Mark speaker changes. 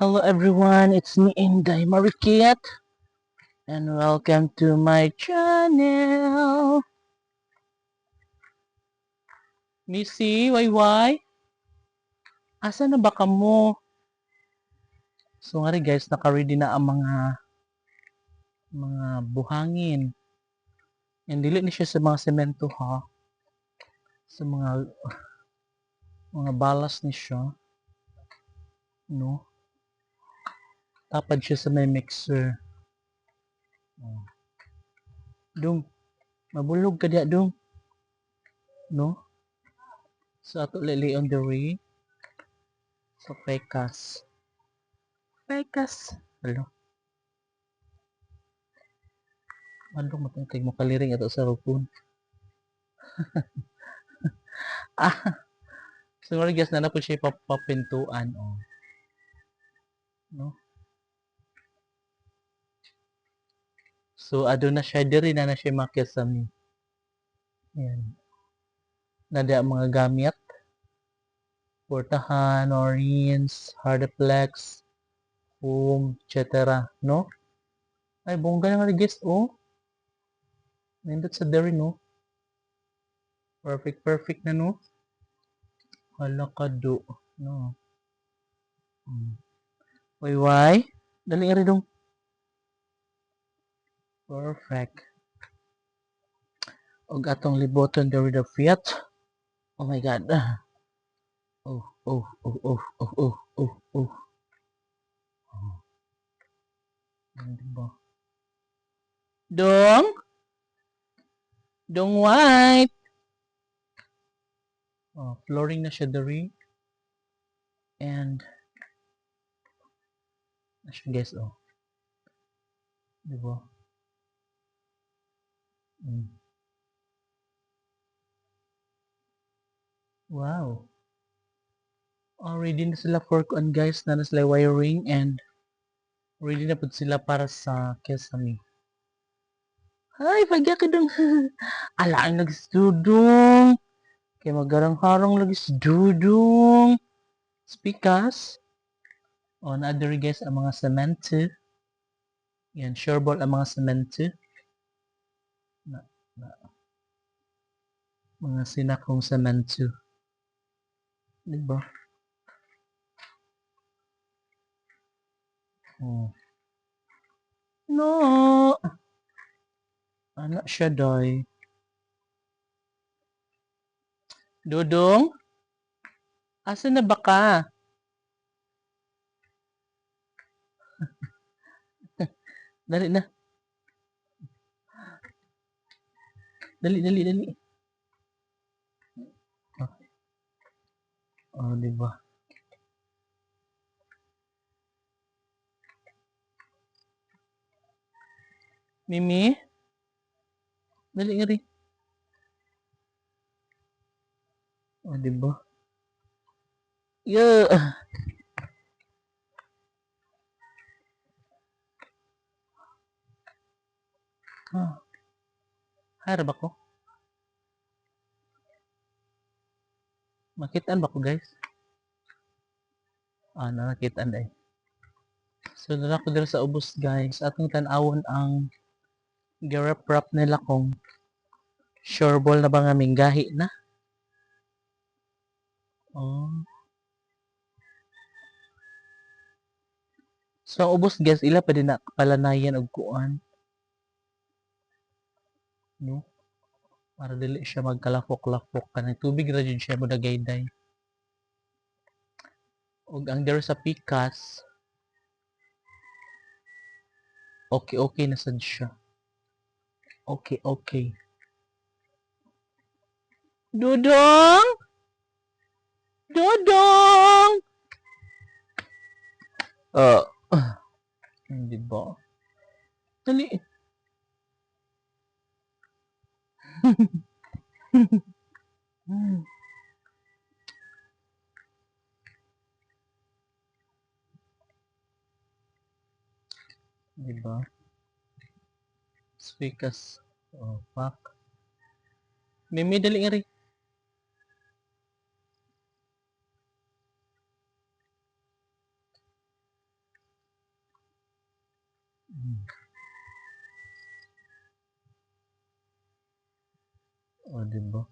Speaker 1: Hello everyone, it's me Inday Marikit and welcome to my channel. Missy, Wayway? Asa na ba kamo? So nga rin guys, naka-ready na ang mga mga buhangin. And dili ni siya sa mga semento ha. Sa mga mga balas ni siya. No? Tapad siya sa may mixer. Oh. Dung, mabulog ka diya, dung. No? So, ato lili on the way. So, pekas. Pekas. Hello. Ano matangkay mo kaliring ato sa rupon. ah. So, guys, na na po siya pap- papintuan. Oh. No? So, ado na siya diri na na siya makisami. Yan. Nada ang mga gamit. Portahan, orange, hardplex, foam, etc. No? Ay, bongga nga guys, oh. Nindot sa diri, no? Perfect, perfect na, no? Hala ka do. No? Hmm. Why, why? Dali nga rin dong. Perfect. Oh, Og atong liboton diri the Fiat. Oh my god. Oh, oh, oh, oh, oh, oh, oh, oh. Oh. Dong? Dong white. Oh, flooring na siya diri. And na siya guys, oh. Diba? Mm. Wow. Already na sila for on guys na na sila wiring and ready na po sila para sa kesame. Ay, pagya ka dong. Alain lagi sa dudong. Kaya magarang-harang lagi sa dudong. Speakas. O, na diri guys ang mga cement. Yan, sure ball ang mga cement. Mga sinakong cement. Diba? Oh. No. Anak siya, doy. Dudong? Asa na ba ka? dali na. Dali, dali, dali. Okay. Oh, di ba? Mimi? Dali nga rin. Oh, di ba? Yeah. Ah. Harap ako. Makitaan ba ko guys? Ah, nakitaan eh. So, nala ko dito sa ubos guys. Atong tanawon ang garap wrap nila kung sure ball na ba nga minggahi na. Oh. So, ubos guys, ila pa din na palanayan og kuan. No? Para dili siya magkalafok-lafok kanang tubig ra jud siya mo dagayday. Og ang dere sa pikas Okay, okay na sad siya. Okay, okay. Dudong! Dudong! Uh, Hmm. Diba? Swikas. Oh, fuck. Mimi, dali nga rin. Mm. O, diba?